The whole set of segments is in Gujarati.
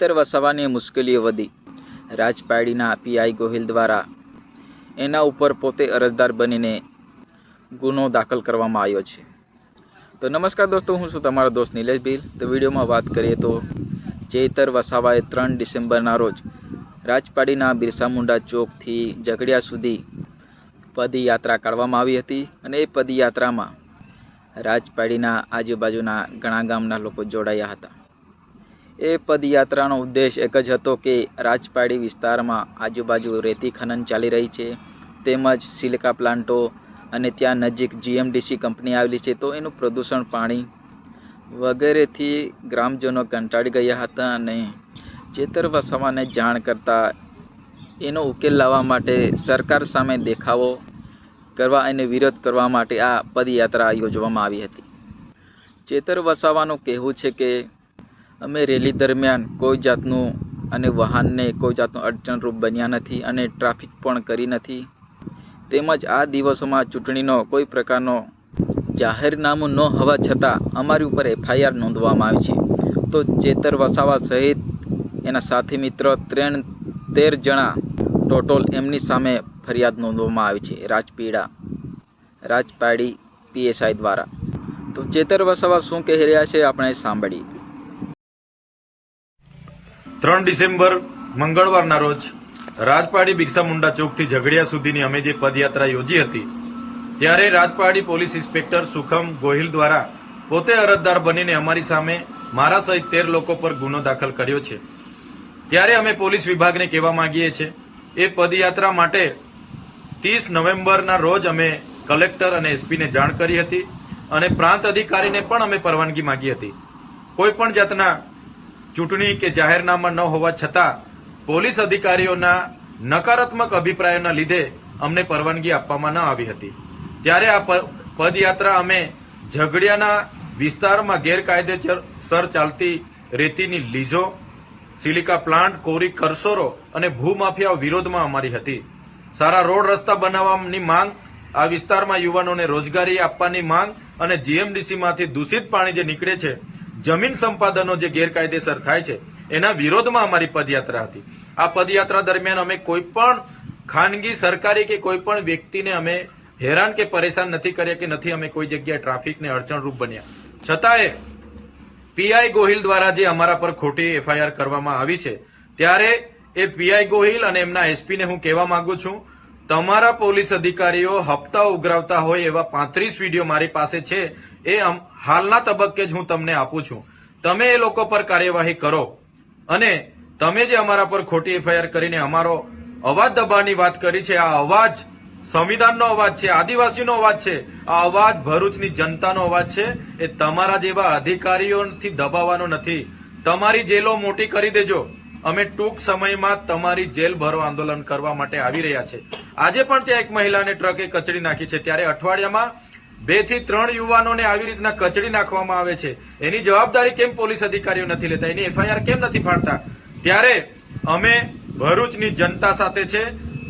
ખેતર વસાવવાની મુશ્કેલીઓ વધી. રાજપાડીના પીઆઈ ગોહિલ દ્વારા એના ઉપર પોતે અરજદાર બનીને ગુનો દાખલ કરવામાં આવ્યો છે. તો નમસ્કાર દોસ્તો, હું છું તમારો દોસ્ત નિલેશ ભીલ. તો વિડીયોમાં વાત કરીએ તો ચેતર વસાવાએ ત્રણ ડિસેમ્બરના રોજ રાજપાડીના બિરસા મુંડા ચોકથી ઝઘડિયા સુધી પદયાત્રા કાઢવામાં આવી હતી અને એ પદયાત્રામાં રાજપાડીના આજુબાજુના ઘણા ગામના લોકો જોડાયા હતા. એ પદયાત્રાનો ઉદ્દેશ એક જ હતો કે રાજપાડી વિસ્તારમાં આજુબાજુ રેતી ખનન ચાલી રહી છે, તેમજ સિલિકા પ્લાન્ટો અને ત્યાં નજીક જીએમડીસી કંપની આવેલી છે, તો એનું પ્રદૂષણ પાણી વગેરેથી ગ્રામજનો કંટાળી ગયા હતા અને ચેતર વસાવાને જાણ કરતા એનો ઉકેલ લાવવા માટે સરકાર સામે દેખાવો કરવા અને વિરોધ કરવા માટે આ પદયાત્રા યોજવામાં આવી હતી. ચેતર વસાવાનું કહેવું છે કે અમે રેલી દરમિયાન કોઈ જાતનું અને વાહનને કોઈ જાતનું અડચણરૂપ બન્યા નથી અને ટ્રાફિક પણ કરી નથી. તેમજ આ દિવસોમાં ચૂંટણીનો કોઈ પ્રકારનો જાહેરનામું ન હોવા છતાં અમારી ઉપર એફઆઈઆર નોંધવામાં આવી છે. તો ચેતર વસાવા સહિત એના સાથી મિત્ર ત્રણ તેર જણા ટોટલ એમની સામે ફરિયાદ નોંધવામાં આવી છે. રાજપીડા, રાજપાડી, પીએસઆઈ દ્વારા. તો ચેતર વસાવા શું કહી રહ્યા છે, આપણે સાંભળીએ. ત્રણ ડિસેમ્બર, મંગળવારના રોજ, રાજપાડી બિરસા મુંડા ચોકથી ઝઘડિયા સુધીની અમે જે પદયાત્રા યોજી હતી, ત્યારે રાજપાડી પોલીસ ઇન્સ્પેક્ટર સુખમ ગોહિલ દ્વારા પોતે અરજદાર બનીને અમારી સામે મારા સહિત તેર લોકો પર ગુનો દાખલ કર્યો છે. ત્યારે અમે પોલીસ વિભાગને કહેવા માંગીએ છીએ, એ પદયાત્રા માટે ત્રીસ નવેમ્બરના રોજ અમે કલેક્ટર અને એસપીને જાણ કરી હતી અને પ્રાંત અધિકારીને પણ અમે પરવાનગી માંગી હતી. કોઈ પણ જાતના ચૂંટણી કે જાહેરનામા ન હોવા છતાં પોલીસ અધિકારીઓના નકારાત્મક અભિપ્રાયોના લીધે અમને પરવાનગી આપવામાં ન આવી હતી. ત્યારે આ પદયાત્રા અમે ઝઘડિયાના વિસ્તારમાં ગેરકાયદેસર ચાલતી રેતીની લીઝો, સિલિકા પ્લાન્ટ, કોરી કરસોરો અને ભૂમાફિયા વિરોધમાં અમારી હતી. સારા રોડ રસ્તા બનાવવાની માંગ, આ વિસ્તારમાં યુવાનોને રોજગારી આપવાની માંગ અને જીએમડીસીમાંથી દૂષિત પાણી જે નીકળે છે જમીન સંપાદનો જે ગેરકાયદેસર થાય છે, એના વિરોધમાં અમારી પદયાત્રા હતી. આ પદયાત્રા દરમિયાન અમે કોઈ પણ ખાનગી, સરકારી કે કોઈ પણ વ્યક્તિને અમે હેરાન કે પરેશાન નથી કર્યા કે નથી અમે કોઈ જગ્યાએ ટ્રાફિકને અડચણરૂપ બન્યા. છતાંય પીઆઈ ગોહિલ દ્વારા જે અમારા પર ખોટી એફઆઈઆર કરવામાં આવી છે, ત્યારે એ પીઆઈ ગોહિલ અને એમના એસપીને હું કહેવા માંગુ છું તમારા પોલીસ અધિકારીઓ હપ્તા ઉઘરાવતા હોય એવા પાંત્રીસ વીડિયો મારી પાસે છે, એ હાલના તબક્કે જ હું તમને આપું છું. તમે એ લોકો પર કાર્યવાહી કરો. અને તમે જે અમારા પર ખોટી એફઆઈઆર કરીને અમારો અવાજ દબાણની વાત કરી છે, આ અવાજ સંવિધાનનો અવાજ છે, આદિવાસીનો અવાજ છે, આ અવાજ ભરૂચની જનતાનો અવાજ છે, એ તમારા જેવા અધિકારીઓથી દબાવવાનો નથી. તમારી જેલો મોટી કરી દેજો. અમે ટૂંક સમયમાં તમારી જેલ ભરો આંદોલન કરવા માટે આવી રહ્યા છે. આજે પણ ત્યાં એક મહિલાને ટ્રકે કચડી નાખી છે. ત્યારે અઠવાડિયામાં બેથી ત્રણ યુવાનોને આવી રીતના કચડી નાખવામાં આવે છે. એની જવાબદારી કેમ પોલીસ અધિકારીઓ નથી લેતા? એની એફઆઈઆર કેમ નથી ફાડતા? ત્યારે અમે ભરૂચની જનતા સાથે છે.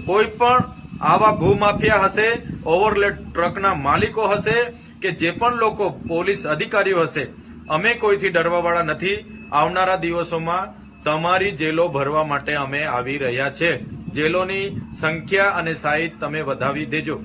કોઈ પણ આવા ભૂમાફિયા હશે ઓવરલેડ ટ્રકના માલિકો હશે કે જે પણ લોકો પોલીસ અધિકારીઓ હશે, અમે કોઈથી ડરવાવાળા નથી. આવનારા દિવસોમાં તમારી જેલો ભરવા માટે અમે આવી રહ્યા છે. જેલોની સંખ્યા અને સાઈઝ તમે વધાવી દેજો.